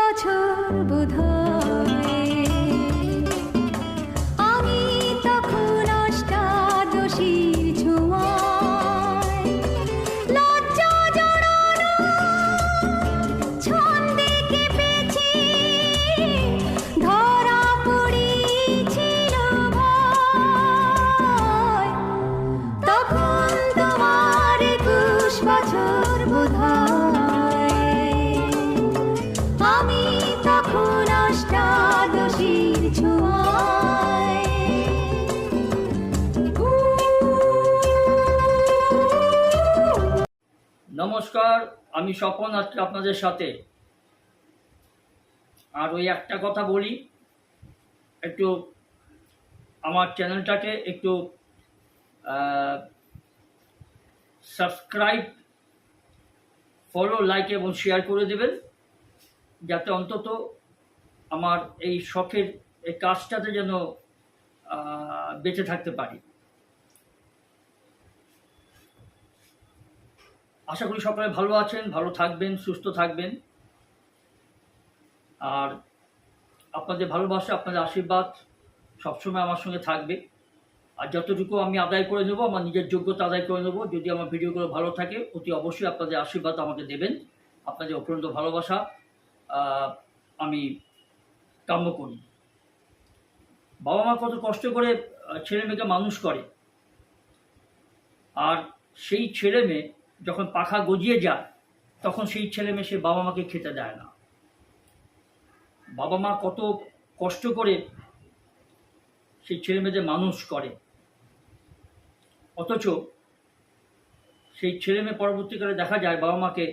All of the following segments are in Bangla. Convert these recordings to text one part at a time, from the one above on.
বছর বোধহয় নমস্কার, আমি স্বপন আজকে আপনাদের সাথে। আর ওই একটা কথা বলি, একটু আমার চ্যানেলটাকে একটু সাবস্ক্রাইব ফলো লাইক এবং শেয়ার করে দেবেন, যাতে অন্তত আমার এই শখের এই কাজটাতে যেন বেঁচে থাকতে পারি। আশা করি সকলে ভালো আছেন, ভালো থাকবেন, সুস্থ থাকবেন। আর আপনাদের ভালোবাসা, আপনাদের আশীর্বাদ সবসময় আমার সঙ্গে থাকবে। আর যতটুকু আমি আদায় করে নেব, আমার নিজের যোগ্যতা আদায় করে নেব, যদি আমার ভিডিওগুলো ভালো থাকে, অতি অবশ্যই আপনাদের আশীর্বাদ আমাকে দেবেন। আপনাদের অপরন্ত ভালোবাসা আমি কাম্য করি। বাবা মা কত কষ্ট করে ছেলে মেয়েকে মানুষ করে। আর সেই ছেলে মেয়ে যখন পাখা গজিয়ে যায়, তখন সেই ছেলে মেয়ে সে বাবা মাকে খেতে দেয় না। বাবা মা কত কষ্ট করে সেই ছেলে মেয়েদের মানুষ করে। অথচ সেই ছেলে মেয়ে পরবর্তীকালে দেখা যায় বাবা মাকে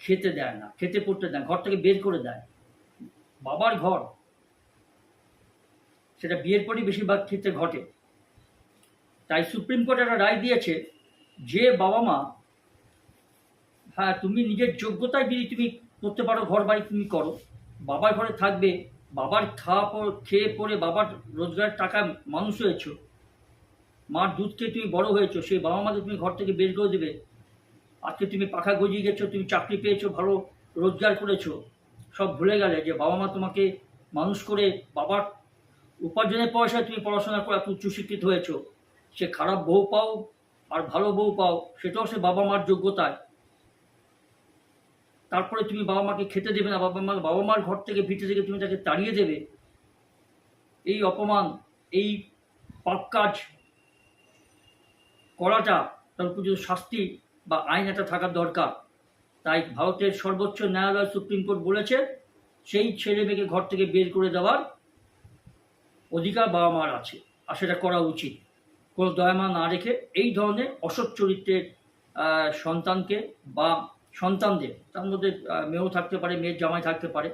খেতে দেয় না, খেতে পড়তে দেয় ঘর থেকে বের করে দেয়। বাবার ঘর, সেটা বিয়ের পরই বেশিরভাগ ক্ষেত্রে ঘটে। তাই সুপ্রিম কোর্ট একটা রায় দিয়েছে যে বাবা মা হ্যাঁ তুমি নিজের যোগ্যতায় যদি তুমি করতে পারো ঘর বাড়ি তুমি করো, বাবার ঘরে থাকবে, বাবার খাওয়া পর- খেয়ে পরে বাবার রোজগারের টাকা মানুষ হয়েছো, মার দুধ খেয়ে তুমি বড় হয়েছো সেই বাবা মাকে তুমি ঘর থেকে বের করে দেবে। আজকে তুমি পাখা গজিয়ে গেছো, তুমি চাকরি পেয়েছ, ভালো রোজগার করেছ সব ভুলে গেলে যে বাবা মা তোমাকে মানুষ করে বাবার উপার্জনের পয়সায় তুমি পড়াশোনা করে এত উচ্চশিক্ষিত হয়েছো, সে খারাপ বউ পাও আর ভালো বউ পাও, সেটাও সে বাবা মার যোগ্যতায়। তারপরে তুমি বাবা মাকে খেতে দেবে না, বাবা মা, বাবা মার ঘর থেকে ভিটে থেকে তুমি তাকে তাড়িয়ে দেবে। এই অপমান, এই পাপ কাজ করাটা তার উপর শাস্তি বা আইন একটা থাকার দরকার। তাই ভারতের সর্বোচ্চ ন্যায়ালয় সুপ্রিম কোর্ট বলেছে, সেই ছেলে মেয়েকে ঘর থেকে বের করে দেওয়ার অধিকার বাবা মার আছে, আর সেটা করা উচিত। কোনো দয়ামা না রেখে এই ধরনের অসৎ চরিত্রের সন্তানকে বা সন্তানদের, তার মধ্যে মেয়েও থাকতে পারে, মেয়ের জামাই থাকতে পারে।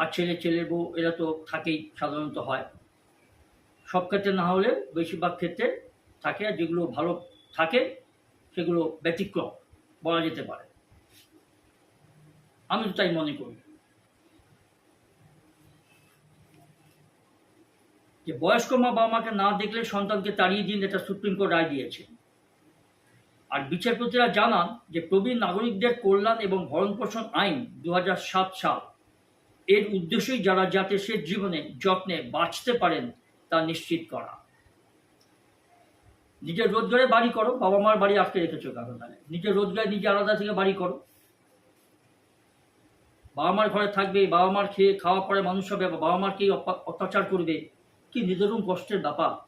আর ছেলে, ছেলের বউ, এরা তো থাকেই সাধারণত হয়। সব ক্ষেত্রে না হলে বেশিরভাগ ক্ষেত্রে থাকে, আর যেগুলো ভালো থাকে সেগুলো ব্যতিক্রম বলা যেতে পারে। আমি তো তাই মনে করি। যে বয়স্ক মা বাবা মাকে না দেখলে সন্তানকে তাড়িয়ে দিন এটা সুপ্রিম কোর্ট রায় দিয়েছে। আর বিচারপতিরা জানান যে প্রবীণ নাগরিকদের কল্যাণ এবং ভরণ পোষণ আইন দু হাজার সাত সাল এর উদ্দেশ্যই যারা যাতে সে জীবনে যত্নে বাঁচতে পারেন তা নিশ্চিত করা। নিজের রোজগারে বাড়ি করো, বাবা মার বাড়ি আটকে রেখেছো কারণ তাহলে। নিজের রোজগারে নিজে আলাদা থেকে বাড়ি করো। বাবা মার ঘরে থাকবে, বাবা মার খেয়ে খাওয়া পরে মানুষ হবে বাবা মারকেই অপা- অত্যাচার করবে। কি নিদারুণ কষ্টের ব্যাপার।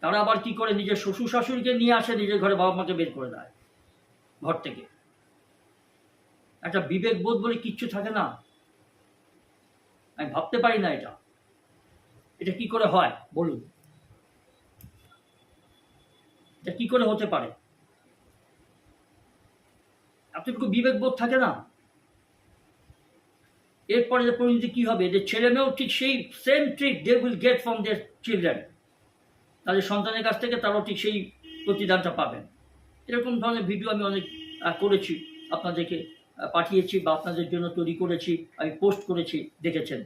তারা আবার কি করে নিজের শ্বশুর শাশুড়িকে নিয়ে আসে, নিজের ঘরে বাবা মাকে বের করে দেয় ঘর থেকে। একটা বিবেক বোধ বলে কিচ্ছু থাকে না। আমি ভাবতে পারি না এটা। এটা কি করে হয়? বলুন। এটা কি করে হতে পারে? এতটুকু বিবেক বোধ থাকে না। এরপরে যে পরিণতি কি হবে? যে ছেলে মেয়েও ঠিক সেই same treat they will get from their children তাদের সন্তানের কাছ থেকে তারাও ঠিক সেই প্রতিদানটা পাবেন। এরকম ধরনের ভিডিও আমি অনেক করেছি। আপনাদেরকে পাঠিয়েছি বা আপনাদের জন্য তৈরি করেছি, আমি পোস্ট করেছি, দেখেছেন।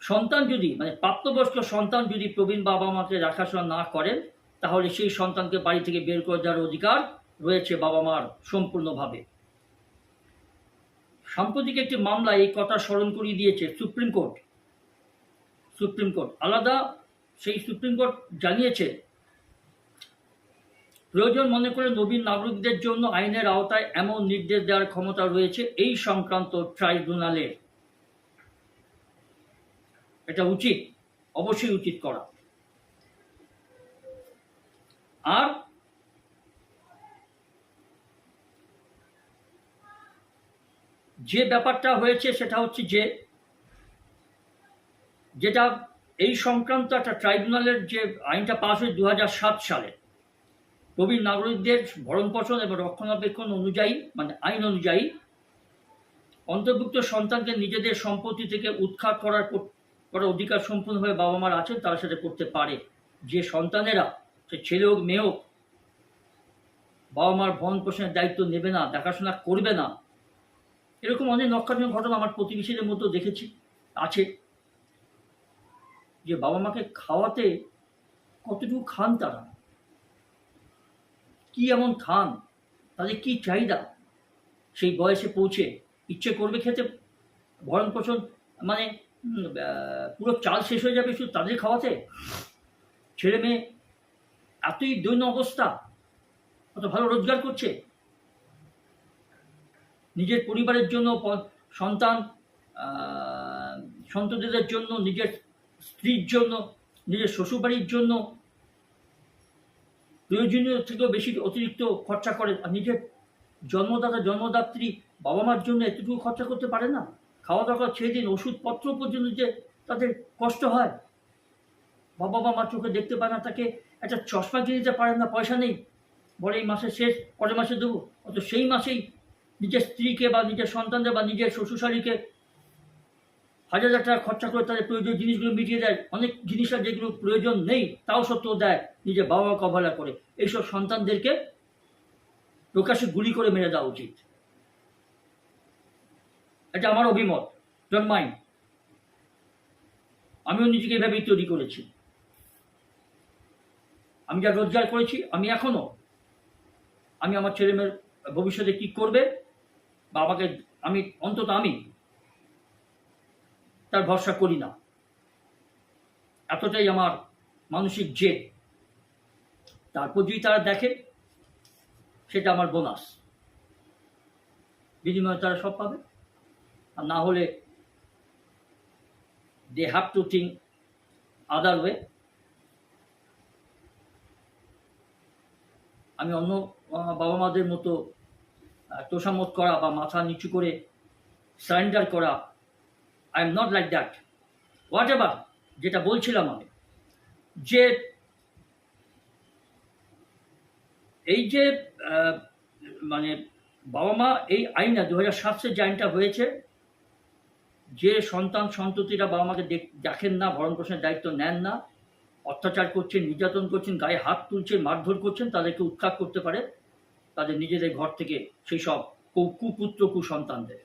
সন্তান যদি মানে প্রাপ্তবয়স্ক সন্তান যদি প্রবীণ বাবা মাকে দেখাশোনা না করেন তাহলে সেই সন্তানকে বাড়ি থেকে বের করে দেওয়ার অধিকার রয়েছে বাবা মার সম্পূর্ণভাবে। সাম্প্রতিক একটি মামলায় এই কথা স্মরণ করিয়ে দিয়েছে সুপ্রিম কোর্ট। সুপ্রিম কোর্ট আলাদা, সেই সুপ্রিম কোর্ট জানিয়েছে, প্রয়োজন মনে করে নবীন নাগরিকদের জন্য আইনের আওতায় এমন নির্দেশ দেওয়ার ক্ষমতা রয়েছে এই সংক্রান্ত ট্রাইব্যুনালের এটা উচিত, অবশ্যই উচিত করা। আর যে ব্যাপারটা হয়েছে সেটা হচ্ছে যে যেটা এই সংক্রান্ত একটা ট্রাইব্যুনালের যে আইনটা পাস হয় দু হাজার সাত সালে, প্রবীণ নাগরিকদের ভরণ পোষণ এবং রক্ষণাবেক্ষণ অনুযায়ী মানে আইন অনুযায়ী অন্তর্ভুক্ত সন্তানকে নিজেদের সম্পত্তি থেকে উৎখাত করার করার অধিকার সম্পূর্ণভাবে বাবা মার আছেন, তারা সেটা করতে পারে। যে সন্তানেরা সে ছেলে হোক, মেয়ে হোক বাবা মার ভরণ পোষণের দায়িত্ব নেবে না, দেখাশোনা করবে না। এরকম অনেক নক্ষাজনক ঘটনা আমার প্রতিবেশীদের মধ্যেও দেখেছি, আছে। যে বাবা মাকে খাওয়াতে কতটুকু খান তারা? কি এমন খান? তাদের কি চাহিদা? সেই বয়সে পৌঁছে ইচ্ছে করবে খেতে? ভরণ পোষণ মানে পুরো চাল শেষ হয়ে যাবে শুধু তাদের খাওয়াতে? ছেলে মেয়ে এতই দৈন্য অবস্থা অত ভালো রোজগার করছে। নিজের পরিবারের জন্য, সন্তান সন্ততিদের জন্য, নিজের স্ত্রীর জন্য, নিজের শ্বশুরবাড়ির জন্য প্রয়োজনীয় থেকেও বেশি অতিরিক্ত খরচা করে, আর নিজের জন্মদাতা, জন্মদাত্রী বাবা মার জন্য এতটুকু খরচা করতে পারে না। খাওয়া দাওয়া ছেড়ে দিন ওষুধপত্র পর্যন্ত যে তাদের কষ্ট হয়, বাবা মা চোখে দেখতে পায় না, তাকে একটা চশমা কিনে দিতে পারেন না, পয়সা নেই। বলে এই মাসে শেষ, পরের মাসে দেবো। অত সেই মাসেই নিজের স্ত্রীকে বা নিজের সন্তানদের বা নিজের শ্বশুরশালীকে হাজার হাজার টাকা খরচা করে তাদের প্রয়োজনীয় জিনিসগুলো মিটিয়ে দেয়। অনেক জিনিস আছে যেগুলো প্রয়োজন নেই, তাও সত্ত্বেও দেয়। নিজের বাবা অবহেলা করে। এইসব সন্তানদেরকে প্রকাশ্যে গুলি করে মেরে দেওয়া উচিত। এটা আমার অভিমত ডোন্ট মাইন্ড আমিও নিজেকে এভাবেই তৈরি করেছি। আমি যা রোজগার করেছি? আমি এখনও। আমি আমার ছেলে মেয়ের ভবিষ্যতে কি করবে? বা আমাকে, আমি, অন্তত আমি তার ভরসা করি না। এতটাই আমার মানসিক জেদ। তারপর যদি তারা দেখে, সেটা আমার বোনাস। বিনিময়ে তারা সব পাবে। আর না হলে they have to think other way আমি অন্য বাবা মাদের মতো তোষামত করা বা মাথা নিচু করে সারেন্ডার করা I am not like that whatever যেটা বলছিলাম আমি, যে এই যে মানে বাবা মা এই আইনটা দু হাজার সাত যে আইনটা হয়েছে, যে সন্তান সন্ততিরা বাবা মাকে দেখ- দেখেন না ভরণ পোষণের দায়িত্ব নেন না অত্যাচার করছেন, নির্যাতন করছেন, গায়ে হাত তুলছেন, মারধর করছেন, তাদেরকে উৎখাত করতে পারে তাদের নিজেদের ঘর থেকে সেই সব কুপুত্র, কুসন্তানদের।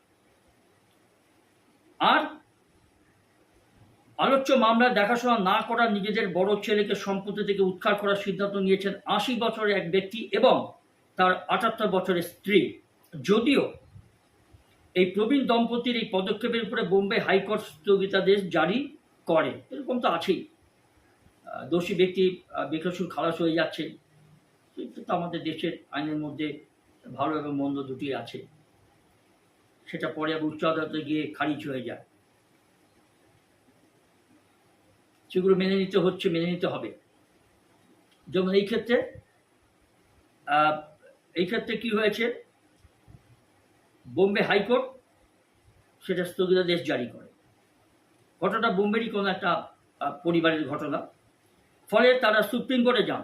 আর আলোচ্য মামলা দেখাশোনা না করা নিজেদের বড় ছেলেকে সম্পত্তি থেকে উৎখাত করার সিদ্ধান্ত নিয়েছেন আশি বছরের এক ব্যক্তি এবং তার আটাত্তর বছরের স্ত্রী। যদিও এই প্রবীণ দম্পতির এই পদক্ষেপের উপরে বোম্বে হাইকোর্ট স্থগিতাদেশ জারি করে, এরকম তো আছেই। দোষী ব্যক্তি বেকসুর খালাস হয়ে যাচ্ছে। কিন্তু তো আমাদের দেশের আইনের মধ্যে ভালো এবং মন্দ দুটি আছে। সেটা পরে আবার উচ্চ আদালতে গিয়ে খারিজ হয়ে যায়। সেগুলো মেনে নিতে হচ্ছে, মেনে নিতে হবে। যেমন এই ক্ষেত্রে এই ক্ষেত্রে কি হয়েছে? বোম্বে হাইকোর্ট সেটা স্থগিতাদেশ জারি করে। ঘটনাটা বোম্বেরই কোনো একটা পরিবারের ঘটনা। ফলে তারা সুপ্রিম কোর্টে যান।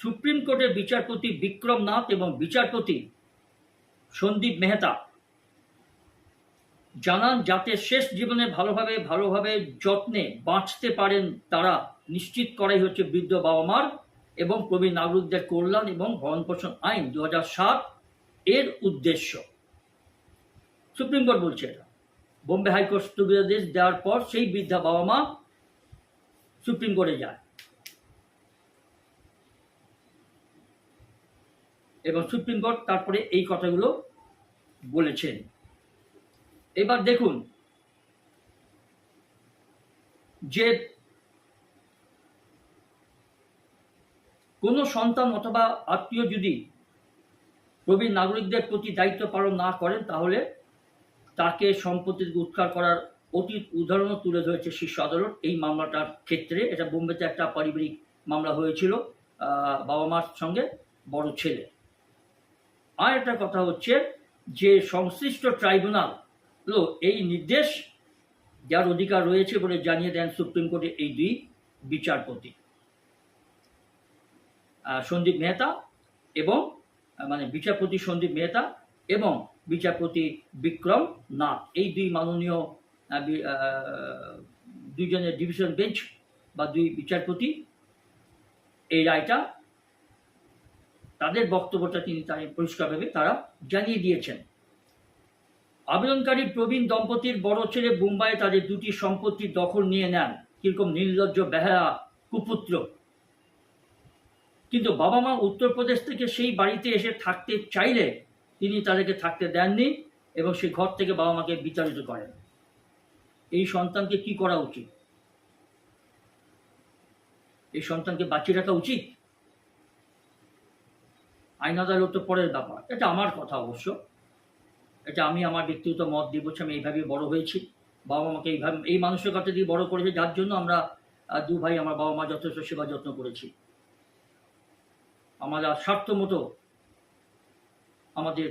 সুপ্রিম কোর্টের বিচারপতি বিক্রম নাথ এবং বিচারপতি সন্দীপ মেহতা জানান, যাতে শেষ জীবনে ভালোভাবে ভালোভাবে যত্নে বাঁচতে পারেন তারা, নিশ্চিত করাই হচ্ছে বৃদ্ধ বাবা মার এবং প্রবীণ নাগরিকদের কল্যাণ এবং ভরণ পোষণ আইন দু এর উদ্দেশ্য। সুপ্রিম কোর্ট বলছে এটা। বোম্বে হাইকোর্ট স্থগিতাদেশ দেওয়ার পর সেই বৃদ্ধা বাবা মা সুপ্রিম কোর্টে যায়। এবং সুপ্রিম কোর্ট তারপরে এই কথাগুলো বলেছেন। এবার দেখুন, যে কোনো সন্তান অথবা আত্মীয় যদি প্রবীণ নাগরিকদের প্রতি দায়িত্ব পালন না করেন, তাহলে তাকে সম্পত্তি থেকে উৎখাত করার অতীত উদাহরণও তুলে ধরেছে শীর্ষ আদালত। এই মামলাটার ক্ষেত্রে এটা বোম্বেতে একটা পারিবারিক মামলা হয়েছিল বাবা মার সঙ্গে বড় ছেলে। আর একটা কথা হচ্ছে যে সংশ্লিষ্ট ট্রাইব্যুনাল হলো এই নির্দেশ যার অধিকার রয়েছে বলে জানিয়ে দেন সুপ্রিম কোর্টের এই দুই বিচারপতি। সন্দীপ মেহতা এবং মানে বিচারপতি সন্দীপ মেহতা এবং বিচারপতি বিক্রম নাথ। এই দুই মাননীয় দুইজনের ডিভিশন বেঞ্চ বা দুই বিচারপতি এই রায়টা তাদের বক্তব্যটা তিনি তাই পরিষ্কারভাবে তারা জানিয়ে দিয়েছেন। আবেদনকারী প্রবীণ দম্পতির বড় ছেলে মুম্বাইয়ে তাদের দুটি সম্পত্তি দখল নিয়ে নেন। কীরকম নির্লজ্জ বেহায়া কুপুত্র। কিন্তু বাবা মা উত্তরপ্রদেশ থেকে সেই বাড়িতে এসে থাকতে চাইলে তিনি তাদেরকে থাকতে দেননি এবং সে ঘর থেকে বাবা মাকে বিতাড়িত করেন। এই সন্তানকে কি করা উচিত? এই সন্তানকে বাঁচিয়ে রাখা উচিত? আইন আদালত তো পরের ব্যাপার। এটা আমার কথা অবশ্য। এটা আমি আমার ব্যক্তিগত মত দিব আমি এইভাবে বড় হয়েছি। বাবা মাকে এইভাবে, এই মানুষের কাছে দিয়ে বড় করেছে, যার জন্য আমরা দু ভাই আমার বাবা মা যথেষ্ট সেবা যত্ন করেছি। আমাদের স্বার্থ মতো আমাদের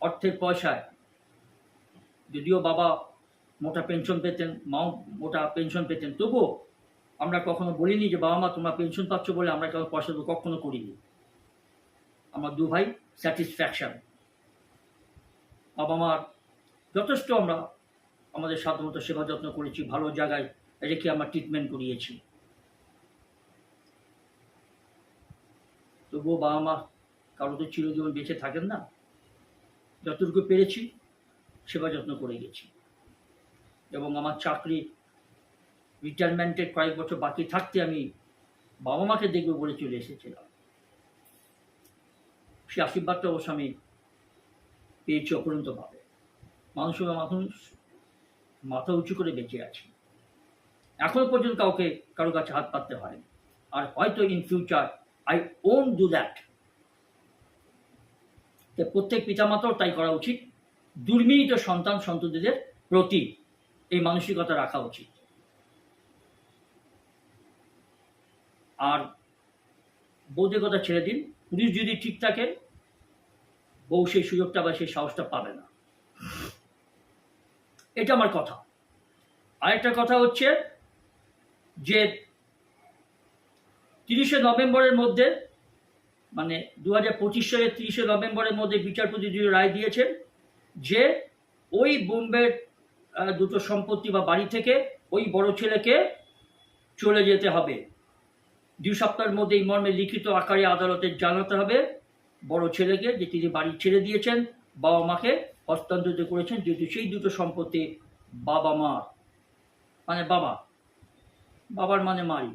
অর্থের পয়সায় যদিও বাবা মোটা পেনশন পেতেন, মাও মোটা পেনশন পেতেন, তবুও আমরা কখনো বলিনি যে বাবা মা, তোমরা পেনশন পাচ্ছ বলে আমরা কেমন পয়সা দেবো, কখনো করিনি। আমার দু ভাই স্যাটিসফ্যাকশন বাবা মার যথেষ্ট আমরা আমাদের সাধারণত সেবা যত্ন করেছি, ভালো জায়গায় রেখে আমরা ট্রিটমেন্ট করিয়েছি। তবুও বাবা মা কারও তো চিরজীবন বেঁচে থাকেন না। যতটুকু পেরেছি, সেবা যত্ন করে গেছি। এবং আমার চাকরি রিটায়ারমেন্টের কয়েক বছর বাকি থাকতে আমি বাবা মাকে দেখব বলে চলে এসেছিলাম। সে আশীর্বাদটা অবশ্য আমি পেয়েছি অপরন্তভাবে। মানুষের মানুষ মাথা উঁচু করে বেঁচে আছে। এখনও পর্যন্ত কাউকে কারও কাছে হাত পাততে হয়নি। আর হয়তো in future I won't do that তো প্রত্যেক পিতামাতাও তাই করা উচিত। দুর্মিত সন্তান সন্ততিদের প্রতি এই মানসিকতা রাখা উচিত। আর বৌদের কথা ছেড়ে দিন। পুলিশ যদি ঠিক থাকে, বউ সেই সুযোগটা বা সেই সাহসটা পাবে না। এটা আমার কথা। আরেকটা কথা হচ্ছে যে তিরিশে নভেম্বরের মধ্যে মানে দু হাজার পঁচিশ সালের তিরিশে নভেম্বরের মধ্যে বিচারপতি দুই রায় দিয়েছেন যে ওই বোম্বের দুটো সম্পত্তি বা বাড়ি থেকে ওই বড় ছেলেকে চলে যেতে হবে। দুই সপ্তাহের মধ্যে এই মর্মে লিখিত আকারে আদালতে জানাতে হবে। বড় ছেলেকে, যে তিনি বাড়ি ছেড়ে দিয়েছেন, বাবা মাকে হস্তান্তরিত করেছেন, যেহেতু সেই দুটো সম্পত্তি বাবা মা মানে বাবা, বাবার মানে মাই।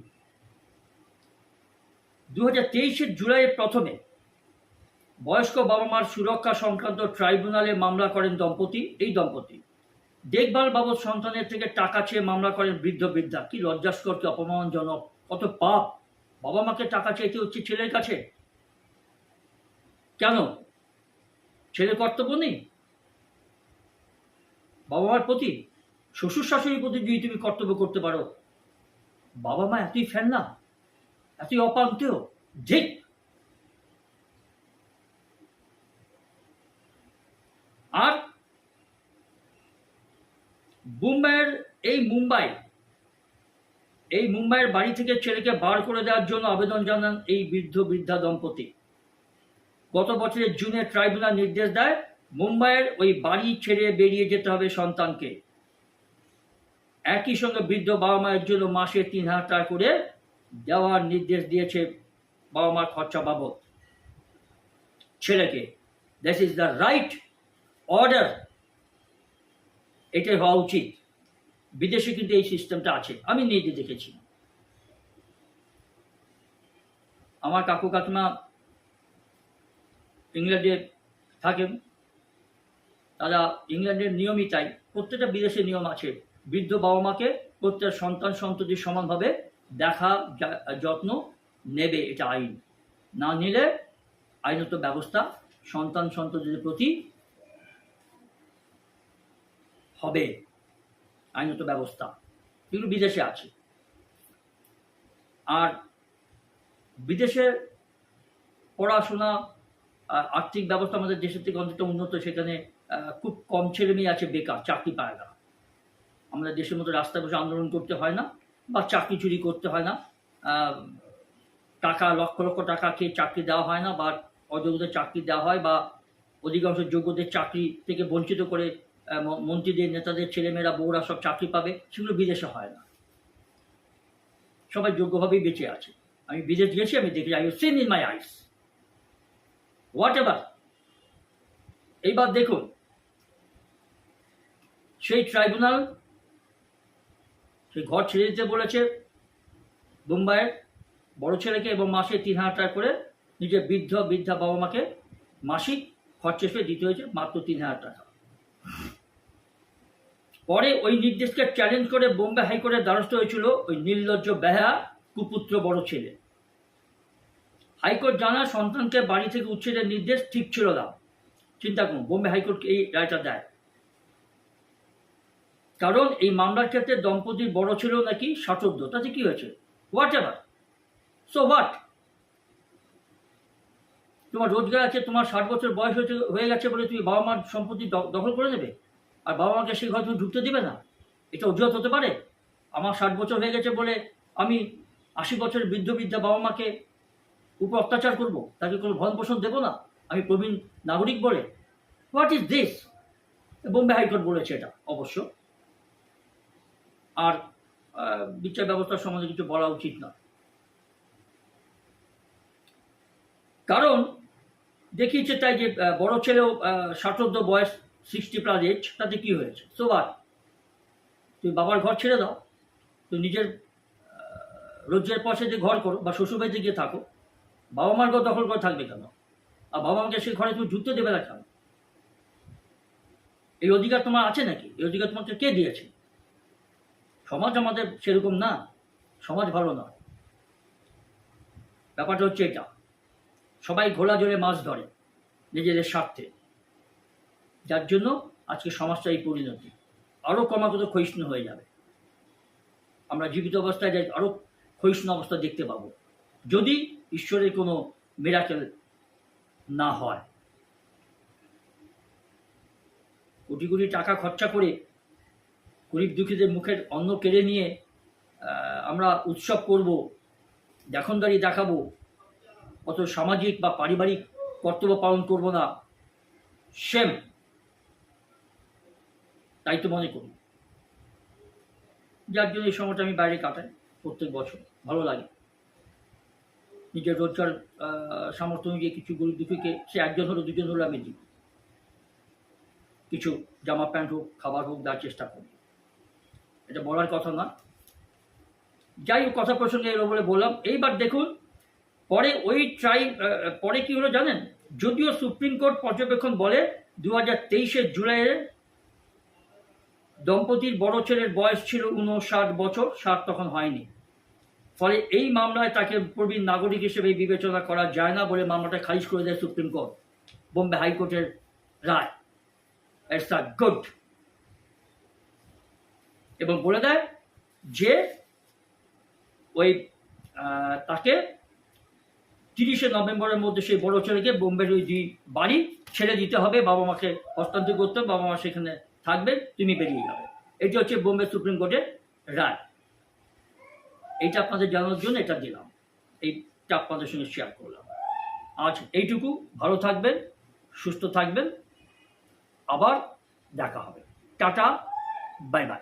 দু হাজার তেইশের জুলাইয়ের প্রথমে বয়স্ক বাবা মার সুরক্ষা সংক্রান্ত ট্রাইব্যুনালে মামলা করেন দম্পতি, এই দম্পতি। দেখভাল বাবদ সন্তানের থেকে টাকা চেয়ে মামলা করেন বৃদ্ধ বৃদ্ধা। কি লজ্জাস্কর, কি অপমানজনক, কত পাপ। বাবা মাকে টাকা চাইতে হচ্ছে ছেলের কাছে? কেন? ছেলে কর্তব্য নেই? বাবা মার প্রতি শ্বশুর শাশুড়ির প্রতি যদি তুমি কর্তব্য করতে পারো, বাবা মা এতই ফ্যান না? এতই অপান্তেও ঠিক আর মুম্বাইয়ের এই মুম্বাই এই মুম্বাইয়ের বাড়ি থেকে ছেলেকে বার করে দেওয়ার জন্য আবেদন জানান এই বৃদ্ধ বৃদ্ধা দম্পতি। গত বছরের জুনে ট্রাইব্যুনাল নির্দেশ দেয় মুম্বাইয়ের ওই বাড়ি ছেড়ে বেরিয়ে যেতে হবে সন্তানকে। একই সঙ্গে বৃদ্ধ বাবা মায়ের জন্য মাসে তিন হাজার টাকা করে দেওয়ার নির্দেশ দিয়েছে বাবা মার খরচা বাবদ। ছেলেকে that is the right order এটাই হওয়া উচিত। বিদেশে কিন্তু এই সিস্টেমটা আছে। আমি নিজে দেখেছি। আমার কাকু কাকিমা ইংল্যান্ডে থাকেন। তারা ইংল্যান্ডের নিয়মই তাই। প্রত্যেকটা বিদেশে নিয়ম আছে। বৃদ্ধ বাবা মাকে প্রত্যেক সন্তান সন্ততির সমানভাবে দেখা যত্ন নেবে, এটা আইন। না নিলে আইনত ব্যবস্থা সন্তান সন্ততির প্রতি হবে। আইনত ব্যবস্থা, এগুলো বিদেশে আছে। আর বিদেশে পড়াশোনা আর্থিক ব্যবস্থা আমাদের দেশের থেকে অন্তত উন্নত, সেখানে খুব কম ছেলে মেয়ে আছে বেকার, চাকরি পায় না। আমাদের দেশের মতো রাস্তায় বসে আন্দোলন করতে হয় না, বা চাকরি চুরি করতে হয় না। টাকা, লক্ষ লক্ষ টাকা খেয়ে চাকরি দেওয়া হয় না, বা অযোগ্যদের চাকরি দেওয়া হয়, বা অধিকাংশ যোগ্যদের চাকরি থেকে বঞ্চিত করে মন্ত্রীদের, নেতাদের, ছেলেমেয়েরা, বউরা সব চাকরি পাবে, সেগুলো বিদেশে হয় না। সবাই যোগ্যভাবেই বেঁচে আছে। আমি বিদেশ গেছি, আমি দেখি I seen in my eyes whatever এইবার দেখুন, সেই ট্রাইব্যুনাল সেই ঘর ছেড়ে দিতে বলেছে মুম্বাইয়ের বড় ছেলেকে এবং মাসে তিন হাজার টাকা করে নিজের বৃদ্ধ, বৃদ্ধা বাবা মাকে মাসিক খরচা হিসেবে দিতে হয়েছে মাত্র তিন হাজার টাকা। পরে ওই নির্দেশকে চ্যালেঞ্জ করে বোম্বে হাইকোর্টের দ্বারস্থ হয়েছিল ওই নির্লজ্জ বেহা কুপুত্র বড় ছেলে। হাইকোর্ট জানায় সন্তানকে বাড়ি থেকে উচ্ছেদের নির্দেশ ঠিক ছিল না। চিন্তা করুন, বোম্বে হাইকোর্ট এই রায়টা দেয়? কারণ এই মামলার ক্ষেত্রে দম্পতির বড় ছিল নাকি সচোদ্দ তাতে কি হয়েছে? হোয়াট এভার সো হোয়াট তোমার রোজগার আছে, তোমার ষাট বছর বয়স হয়ে গেছে বলে তুমি বাবা মার সম্পত্তি দখল করে নেবে? আর বাবা মাকে সেই ঘর তুমি ঢুকতে দিবে না? এটা অজুহাত হতে পারে? আমার ষাট বছর হয়ে গেছে বলে আমি আশি বছরের বৃদ্ধ বৃদ্ধা বাবা মাকে উপর অত্যাচার করব, তাকে কোনো ভরণ পোষণ দেবো না? আমি প্রবীণ নাগরিক বলে। What is this Bombay high court বলেছে এটা, অবশ্য। আর বিচার ব্যবস্থার সম্বন্ধে কিছু বলা উচিত না। কারণ, দেখিয়েছে তাই যে বড় ছেলেও ষাটোর্ধ বয়স সিক্সটি প্লাস এজ তাতে কী হয়েছে? সো বাট তুমি বাবার ঘর ছেড়ে দাও, তুমি নিজের রোজের পয়সা দিয়ে ঘর করো বা শ্বশুরবাড়িতে গিয়ে থাকো, বাবা মার ঘর দখল করে থাকবে কেন? আর বাবা মাকে সেই ঘরে তুমি ঢুকতে দেবে না কেন? এই অধিকার তোমার আছে নাকি? এই অধিকার তোমাকে কে দিয়েছে? সমাজ আমাদের সেরকম না, সমাজ ভালো না ব্যাপারটা হচ্ছে এটা। সবাই ঘোলা জোরে মাছ ধরে নিজেদের স্বার্থে। যার জন্য আজকে সমাজটা এই পরিণতি। আরও ক্রমাগত ক্ষয়িষ্ণু হয়ে যাবে। আমরা জীবিত অবস্থায় যাই আরও ক্ষয়িষ্ণু অবস্থা দেখতে পাবো। যদি ঈশ্বরের কোনো মিরাকেল না হয়, কোটি কোটি টাকা খরচা করে গরিব দুঃখীদের মুখের অন্ন কেড়ে নিয়ে আমরা উৎসব করব, দেখনদারি দেখাবো, অত সামাজিক বা পারিবারিক কর্তব্য পালন করব না, সেম তাই তো মনে করি। যার জন্য এই সময়টা আমি বাইরে কাটাই প্রত্যেক বছর, ভালো লাগে। নিজের রোজগার সামর্থ্য অনুযায়ী কিছু গরিব দুঃখীকে সে একজন হলো, দুজন হলো আমি দিই কিছু জামা প্যান্ট হোক, খাবার হোক, দেওয়ার চেষ্টা করি। এটা বলার কথা না। যাই হোক, কথা প্রসঙ্গে এলো বলে বললাম। এইবার দেখুন, পরে ওই ট্রাই পরে কি হলো জানেন? যদিও সুপ্রিম কোর্ট পর্যবেক্ষণ বলে দু হাজার তেইশের জুলাইয়ে দম্পতির বড় ছেলের বয়স ছিল উনষাট বছর, ষাট তখন হয়নি। ফলে এই মামলায় তাকে প্রবীণ নাগরিক হিসেবে বিবেচনা করা যায় না বলে মামলাটা খারিজ করে দেয় সুপ্রিম কোর্ট, বোম্বে হাইকোর্টের রায়। ইটস আ গুড এবং বলে দেয় যে ওই তাকে তিরিশে নভেম্বরের মধ্যে সেই বড় ছেলেকে বোম্বের ওই যে বাড়ি ছেড়ে দিতে হবে বাবা মাকে হস্তান্তর করতে বাবা মা সেখানে থাকবে, তিনি বেরিয়ে যাবে। এটি হচ্ছে বোম্বে সুপ্রিম কোর্টের রায়। এইটা আপনাদের জানানোর জন্য এটা দিলাম। এইটা আপনাদের সঙ্গে শেয়ার করলাম। আজ এইটুকু। ভালো থাকবেন, সুস্থ থাকবেন। আবার দেখা হবে। Tata bye bye